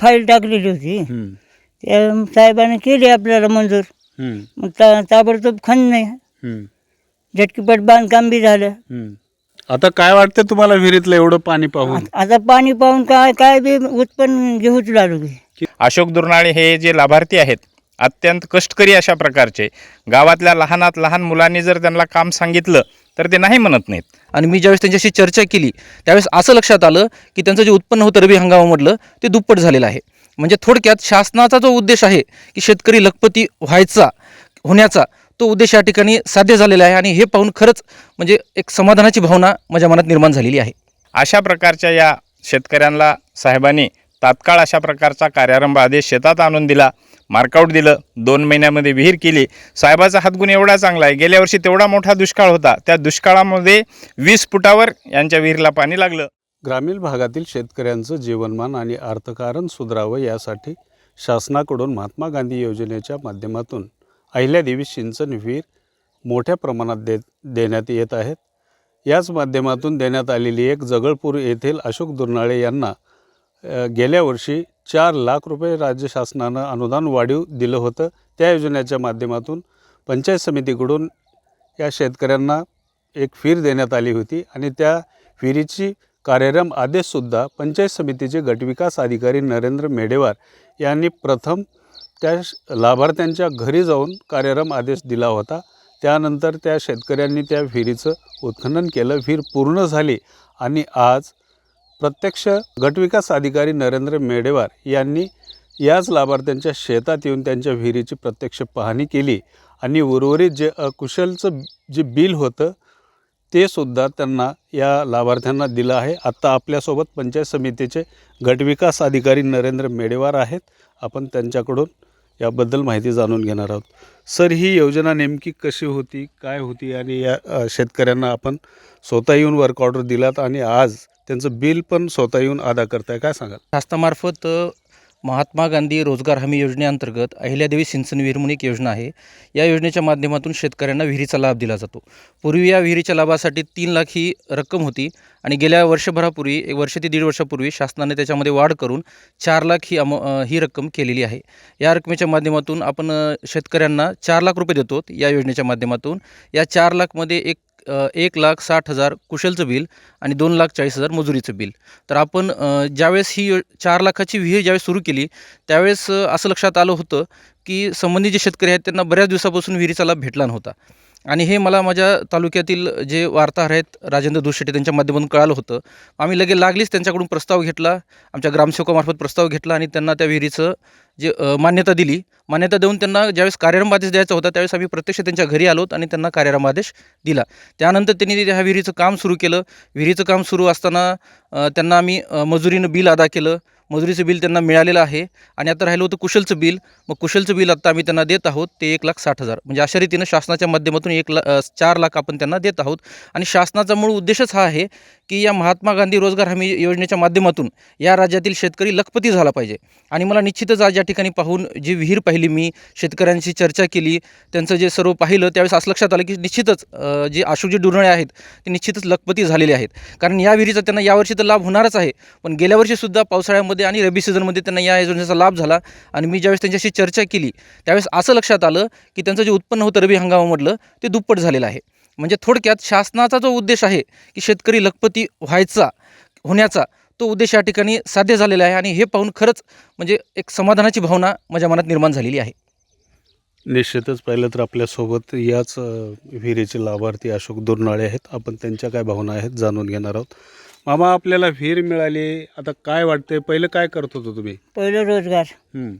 File टाकलेली होती. हम्म, त्या साहेबांनी केली आपल्याला मंजूर. हम्म, मग ता ताबडतोब खणणे हम्म, झटकीपट बांधकाम बी झालं. हम्म. आता काय वाटतं तुम्हाला विहिरीतलं एवढं पाणी पाहून? आ- आता पाणी पाहून काय काय बी उत्पन्न घेऊच लागलो. की अशोक दुर्नाळे हे जे लाभार्थी आहेत अत्यंत कष्टकरी अशा प्रकारचे. गावातल्या लहानात लहान मुलांनी जर त्यांना काम सांगितलं तर ते नाही म्हणत नाहीत. आणि मी ज्यावेळेस त्यांच्याशी चर्चा केली त्यावेळेस असं लक्षात आलं की त्यांचं जे उत्पन्न होतं रबी हंगामामधलं ते दुप्पट झालेलं आहे. म्हणजे थोडक्यात शासनाचा जो उद्देश आहे की शेतकरी लखपती व्हायचा होण्याचा तो उद्देश या ठिकाणी साध्य झालेला आहे आणि हे पाहून खरंच म्हणजे एक समाधानाची भावना माझ्या मनात निर्माण झालेली आहे. अशा प्रकारच्या या शेतकऱ्यांना साहेबांनी तात्काळ अशा प्रकारचा कार्यारंभ आदेश शेतात आणून दिला. मार्कआउट दिलं. दोन महिन्यामध्ये विहीर केली. साहेबाचा हातगुण एवढा चांगला आहे. गेल्या वर्षी तेवढा मोठा दुष्काळ होता. त्या दुष्काळामध्ये वीस फुटावर यांच्या विहिरीला पाणी लागलं. ग्रामीण भागातील शेतकऱ्यांचं जीवनमान आणि अर्थकारण सुधारावं यासाठी शासनाकडून महात्मा गांधी योजनेच्या माध्यमातून अहिल्यादेवी सिंचन विहीर मोठ्या प्रमाणात दे देण्यात येत आहेत. याच माध्यमातून देण्यात आलेली एक जगळपूर येथील अशोक दुर्नाळे यांना गेल्या वर्षी चार लाख रुपये राज्य शासनानं अनुदान वाढीव दिलं होतं. त्या योजनेच्या माध्यमातून पंचायत समितीकडून या शेतकऱ्यांना एक फीर देण्यात आली होती आणि त्या फिरीची कार्यरम आदेशसुद्धा पंचायत समितीचे गटविकास अधिकारी नरेंद्र मेडेवार यांनी प्रथम त्या लाभार्थ्यांच्या घरी जाऊन कार्यरम आदेश दिला होता. त्यानंतर त्या शेतकऱ्यांनी त्या विहिरीचं उत्खनन केलं. विहीर पूर्ण झाली आणि आज प्रत्यक्ष गटविकास अधिकारी नरेंद्र मेडेवार यांनी याच लाभार्थ्यांच्या शेतात येऊन त्यांच्या विहिरीची प्रत्यक्ष पाहणी केली आणि उर्वरित जे अकुशलचं जे बिल होतं ते सुद्धा त्यांना या लाभार्थ्यांना दिलं आहे. आत्ता आपल्यासोबत पंचायत समितीचे गटविकास अधिकारी नरेंद्र मेडेवार आहेत. आपण त्यांच्याकडून याबद्दल माहिती जाणून घेणार आहोत. सर ही योजना नेमकी कशी होती काय होती आणि या शेतकऱ्यांना आपण स्वतः येऊन वर्क ऑर्डर दिलात आणि आज त्यांचं बिल पण स्वतः येऊन अदा करताय. काय सांगाल? शासनामार्फत महात्मा गांधी रोजगार हमी योजनेअंतर्गत अहिल्यादेवी सिंचन विहीर म्हणून एक योजना आहे. या योजनेच्या माध्यमातून शेतकऱ्यांना विहिरीचा लाभ दिला जातो. पूर्वी या विहिरीच्या लाभासाठी तीन लाख ही रक्कम होती आणि गेल्या वर्षभरापूर्वी एक वर्ष ते दीड वर्षापूर्वी शासनाने त्याच्यामध्ये वाढ करून चार लाख ही अम ही रक्कम केलेली आहे. या रकमेच्या माध्यमातून आपण शेतकऱ्यांना चार लाख रुपये देतो या योजनेच्या माध्यमातून. या चार लाखमध्ये एक एक लाख साठ हजार कुशलचं बिल आणि दोन लाख चाळीस हजार मजुरीचं बिल. तर आपण ज्यावेळेस ही चार लाखाची विहीर ज्यावेळेस सुरू केली त्यावेळेस असं लक्षात आलं होतं की संबंधित जे शेतकरी आहेत त्यांना बऱ्याच दिवसापासून विहिरीचा लाभ भेटला नव्हता. आणि हे मला माझ्या तालुक्यातील जे वार्ताहर आहेत राजेंद्र दुशेटे त्यांच्या माध्यमातून कळालं होतं. आम्ही लगे लागलीच त्यांच्याकडून प्रस्ताव घेतला आमच्या ग्रामसेवकामार्फत प्रस्ताव घेतला आणि त्यांना त्या विहिरीचं जे मान्यता दिली. मान्यता देऊन त्यांना ज्यावेळेस कार्यरंभ आदेश द्यायचा होता त्यावेळेस आम्ही प्रत्यक्ष त्यांच्या घरी आलोत आणि त्यांना कार्यरंभ आदेश दिला. त्यानंतर त्यांनी ह्या विहिरीचं काम सुरू केलं. विहिरीचं काम सुरू असताना त्यांना आम्ही मजुरीनं बिल अदा केलं. मजुरीचं बिल त्यांना मिळालेलं आहे. आणि आता राहिलं होतं कुशलचं बिल. मग कुशलचं बिल आत्ता आम्ही त्यांना देत आहोत. ते एक लाख साठ हजार. म्हणजे अशा रीतीनं शासनाच्या माध्यमातून एक ला चार लाख आपण त्यांना देत आहोत. आणि शासनाचा मूळ उद्देशच हा आहे की या महात्मा गांधी रोजगार हमी योजनेच्या माध्यमातून या राज्यातील शेतकरी लखपती झाला पाहिजे. आणि मला निश्चितच आज या ठिकाणी पाहून जी विहीर पाहिली मी शेतकऱ्यांशी चर्चा केली त्यांचं जे सर्व पाहिलं त्यावेळेस असं लक्षात आलं की निश्चितच अ, जे अशोकजी डुरणे आहेत ते निश्चितच लखपती झालेले आहेत. कारण या विहिरीचा त्यांना यावर्षी तर लाभ होणारच आहे. पण गेल्या वर्षीसुद्धा पावसाळ्यामध्ये आणि रबी सीझनमध्ये त्यांना या योजनेचा लाभ झाला. आणि मी ज्यावेळेस त्यांच्याशी चर्चा केली त्यावेळेस असं लक्षात आलं की त्यांचं जे उत्पन्न होतं रबी हंगामामधलं ते दुप्पट झालेलं आहे. म्हणजे थोडक्यात शासनाचा जो उद्देश आहे की शेतकरी लखपती व्हायचा होण्याचा तो उद्देश या ठिकाणी साध्य झालेला आहे. आणि हे पाहून खरंच म्हणजे एक समाधानाची भावना माझ्या मनात निर्माण झालेली आहे. निश्चितच. पाहिलं तर आपल्यासोबत याच विहिरीचे लाभार्थी अशोक दुर्नाळे आहेत. आपण त्यांच्या काय भावना आहेत जाणून घेणार आहोत. मामा आपल्याला विहीर मिळाली. आता काय वाटतंय? पहिलं काय करत होतो तुम्ही? पहिलं रोजगार. हम्म,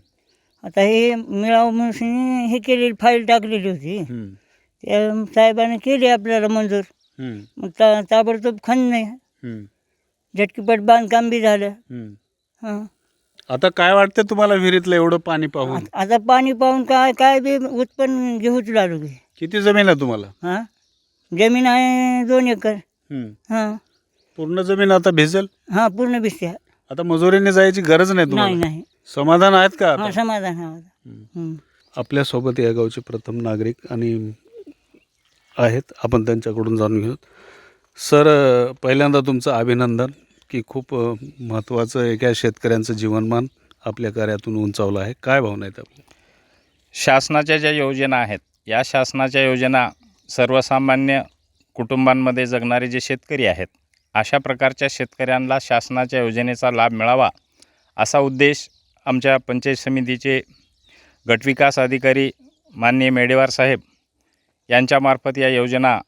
आता हे मिळावं म्हणून हे केलेली फाईल टाकलेली होती. हम्म, त्या साहेबांनी केली आपल्याला मंजूर. हम्म, मग ता ताबडतोब खणणे हम्म, झटकीपट बांधकाम बी झालं. हम्म. हां. आता काय वाटतं तुम्हाला विहिरीतलं एवढं पाणी पाहून? आता पाणी पाहून काय काय बी उत्पन्न घेऊच लागलो. की किती जमीन आहे तुम्हाला? हां? जमीन आहे दोन एकर. हम्म. हां. पूर्ण जमीन आता भिजेल? हां पूर्ण भिसत्या आता मजुरीने जायची गरज नाही नाही तुम्हाला? नाही समाधान आहेत का हा? समाधान हा हं. हं. आपल्यासोबत या गावचे प्रथम नागरिक आणि आहेत आपण त्यांच्याकडून जाणून घेऊ सर अ, पहिल्यांदा तुमचं अभिनंदन की खूप अ, महत्त्वाचं एका शेतकऱ्यांचं जीवनमान आपल्या कार्यातून उंचावलं आहे. काय भावना आहेत आपल्या? शासनाच्या ज्या योजना आहेत या शासनाच्या योजना सर्वसामान्य कुटुंबांमध्ये जगणारे जे शेतकरी आहेत अशा प्रकारच्या शेतकऱ्यांना शासनाच्या योजनेचा लाभ मिळावा असा उद्देश आमच्या पंचायत समितीचे गटविकास अधिकारी माननीय मेडेवार साहेब यांच्यामार्फत या योजना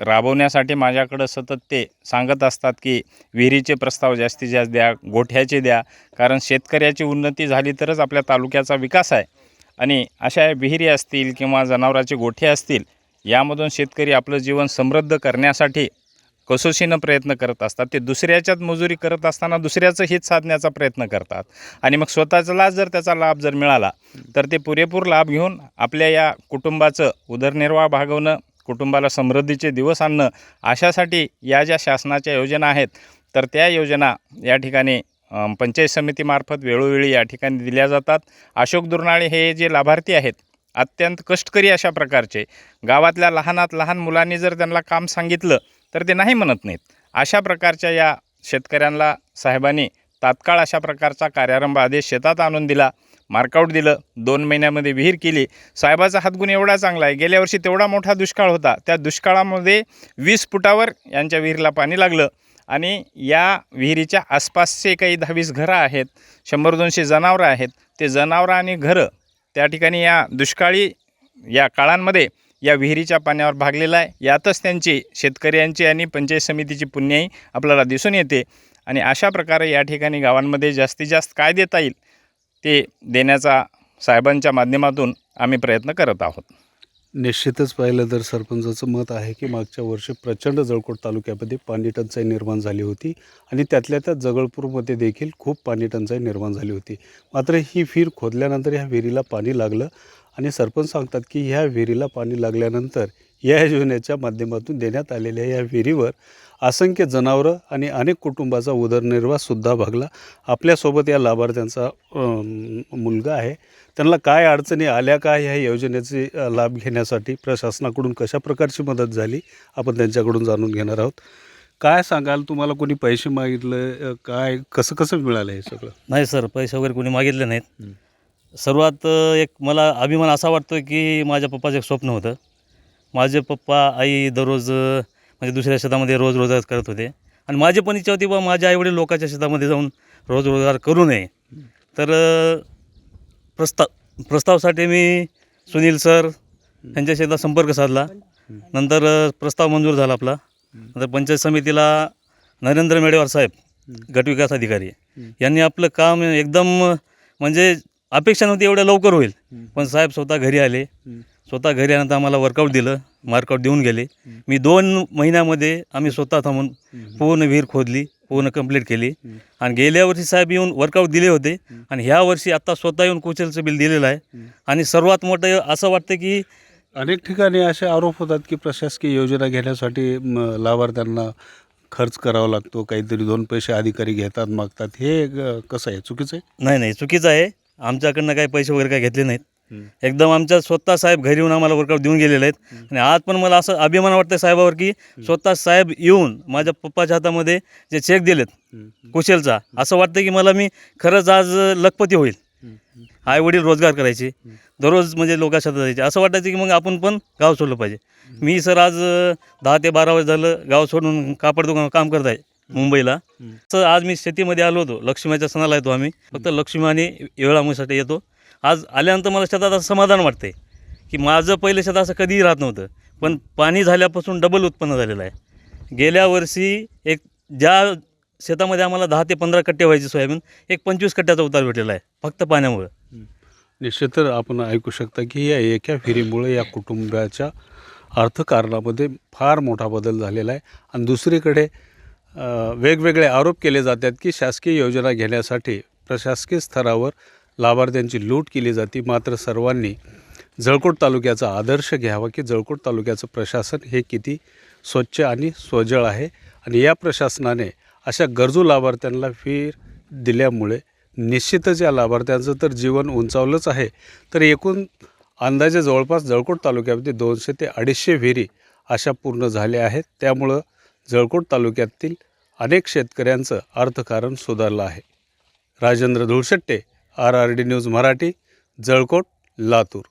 राबवण्यासाठी माझ्याकडं सतत ते सांगत असतात की विहिरीचे प्रस्ताव जास्तीत जास्त द्या गोठ्याचे द्या कारण शेतकऱ्याची उन्नती झाली तरच आपल्या तालुक्याचा विकास आहे. आणि अशा विहिरी असतील किंवा जनावराचे गोठे असतील यामधून शेतकरी आपलं जीवन समृद्ध करण्यासाठी कसोशीनं प्रयत्न करत असतात ते दुसऱ्याच्यात मजुरी करत असताना दुसऱ्याचं हित साधण्याचा प्रयत्न करतात. आणि मग स्वतःला जर त्याचा लाभ जर मिळाला तर ते पुरेपूर लाभ घेऊन आपल्या या कुटुंबाचं उदरनिर्वाह भागवणं कुटुंबाला समृद्धीचे दिवस आणणं अशासाठी या ज्या शासनाच्या योजना आहेत तर त्या योजना या ठिकाणी पंचायत समितीमार्फत वेळोवेळी या ठिकाणी दिल्या जातात. अशोक दुर्नाळे हे जे लाभार्थी आहेत अत्यंत कष्टकरी अशा प्रकारचे. गावातल्या लहानात लहान मुलांनी जर त्यांना काम सांगितलं तर ते नाही म्हणत नाहीत. अशा प्रकारच्या या शेतकऱ्यांना साहेबांनी तात्काळ अशा प्रकारचा कार्यारंभ आदेश शेतात आणून दिला मार्कआउट दिलं दोन महिन्यामध्ये विहीर केली. साहेबाचा हातगुण एवढा चांगला आहे गेल्या वर्षी तेवढा मोठा दुष्काळ होता त्या दुष्काळामध्ये वीस फुटावर यांच्या विहिरीला पाणी लागलं आणि या विहिरीच्या आसपासचे काही दहावीस घरं आहेत शंभर दोनशे जनावरं आहेत ते जनावरं आणि घरं त्या ठिकाणी या दुष्काळी या काळांमध्ये या विहिरीच्या पाण्यावर भागलेला आहे. यातच त्यांची शेतकऱ्यांची आणि पंचायत समितीची पुण्याई आपल्याला दिसून येते. आणि अशा प्रकारे या ठिकाणी गावांमध्ये जास्तीत जास्त काय देता येईल ते देण्याचा साहेबांच्या माध्यमातून आम्ही प्रयत्न करत आहोत. निश्चितच पाहिलं तर सरपंचाचं मत आहे की मागच्या वर्षी प्रचंड जळकोट तालुक्यामध्ये पाणी टंचाई निर्माण झाली होती आणि त्यातल्या त्यात जगळपूरमध्ये देखील खूप पाणी टंचाई निर्माण झाली होती. मात्र ही विहीर खोदल्यानंतर ह्या विहिरीला पाणी लागलं आणि सरपंच सांगतात की ह्या विहिरीला पाणी लागल्यानंतर या योजनेच्या माध्यमातून देण्यात आलेल्या या विहिरीवर असंख्य जनावरं आणि अनेक कुटुंबाचा उदरनिर्वाहसुद्धा भागला. आपल्यासोबत या लाभार्थ्यांचा मुलगा आहे. त्यांना काय अडचणी आल्या का ह्या योजनेचे लाभ घेण्यासाठी? प्रशासनाकडून कशा प्रकारची मदत झाली? आपण त्यांच्याकडून जाणून घेणार आहोत. काय सांगाल? तुम्हाला कोणी पैसे मागितलं? काय कसं कसं मिळालं हे सगळं? नाही सर पैसे वगैरे कोणी मागितले. नाहीत. सर्वात एक मला अभिमान असा वाटतो की माझ्या पप्पाचं एक स्वप्न होतं. माझे पप्पा आई दररोज म्हणजे दुसऱ्या शेतामध्ये रोज रोजगार करत होते. आणि माझी पण इच्छा होती बा माझ्या आईवडील लोकांच्या शेतामध्ये जाऊन रोज रोजगार करू नये. तर प्रस्ताव प्रस्तावासाठी मी सुनील सर यांच्या शेतात संपर्क साधला. नंतर प्रस्ताव मंजूर झाला आपला. नंतर पंचायत समितीला नरेंद्र मेडेवार साहेब गटविकास अधिकारी यांनी आपलं काम एकदम म्हणजे अपेक्षा नव्हती एवढ्या लवकर होईल. पण साहेब स्वतः घरी आले. स्वतः घरी आल्यानंतर आम्हाला वर्कआउट दिलं. मार्कआउट देऊन गेले. मी दोन महिन्यामध्ये आम्ही स्वतः थांबून पूर्ण विहीर खोदली पूर्ण कंप्लीट केली. आणि गेल्या वर्षी साहेब येऊन वर्कआउट दिले होते. आणि ह्या वर्षी आता स्वतः येऊन कुचलचं बिल दिलेलं आहे. आणि सर्वात मोठं असं वाटतं की अनेक ठिकाणी असे आरोप होतात की प्रशासकीय योजना घेण्यासाठी लाभार्थ्यांना खर्च करावा लागतो. काहीतरी दोन पैसे अधिकारी घेतात मागतात. हे कसं आहे? चुकीचं आहे? नाही नाही. चुकीचं आहे. आमच्याकडनं काही पैसे वगैरे काही घेतले नाहीत. एकदम आमच्या स्वतः साहेब घरी येऊन आम्हाला वर्कआउट देऊन गेलेले आहेत. आणि आज पण मला असं अभिमान वाटतं साहेबावर की स्वतः साहेब येऊन माझ्या पप्पाच्या हातामध्ये जे चेक दिलेत कुशलचा असं वाटतं की मला मी खरंच आज लखपती होईल. आई वडील रोजगार करायचे दररोज म्हणजे लोक शेतात जायचे. असं वाटायचं की मग आपण पण गाव सोडलं पाहिजे. मी सर आज दहा ते बारा वर्ष झालं गाव सोडून कापड दुकान काम करत आहे. मुंबईला. तर आज मी शेतीमध्ये आलो होतो. लक्ष्मीच्या सणाला येतो आम्ही. फक्त लक्ष्मी आणि वेळामुसाठी येतो. आज आल्यानंतर मला शेतात असं समाधान वाटतंय की माझं पहिलं शेत असं कधीही राहत नव्हतं. पण पाणी झाल्यापासून डबल उत्पन्न झालेलं आहे. गेल्या वर्षी एक ज्या शेतामध्ये आम्हाला दहा ते पंधरा कट्टे व्हायचे सोयाबीन एक पंचवीस कट्ट्याचा उतार भेटलेला आहे फक्त पाण्यामुळं. निश्चित आपण ऐकू शकता की या एका फेरीमुळे या कुटुंबाच्या अर्थकारणामध्ये फार मोठा बदल झालेला आहे. आणि दुसरीकडे वेगवेगळे आरोप केले जातात की शासकीय योजना घेण्यासाठी प्रशासकीय स्तरावर लाभार्थ्यांची लूट केली जाते. मात्र सर्वांनी जळकोट तालुक्याचा आदर्श घ्यावा की जळकोट तालुक्याचं प्रशासन हे किती स्वच्छ आणि स्वजळ आहे आणि या प्रशासनाने अशा गरजू लाभार्थ्यांना फी दिल्यामुळे निश्चितच या लाभार्थ्यांचं तर जीवन उंचावलंच आहे. तर एकूण अंदाजे जवळपास जळकोट तालुक्यामध्ये दोनशे ते अडीचशे विहिरी अशा पूर्ण झाल्या आहेत. त्यामुळं जळकोट तालुक्यातील अनेक शेतकऱ्यांचं अर्थकारण सुधारलं आहे. Rajendra Dhulshette R R D news Marathi Jalkot Latur.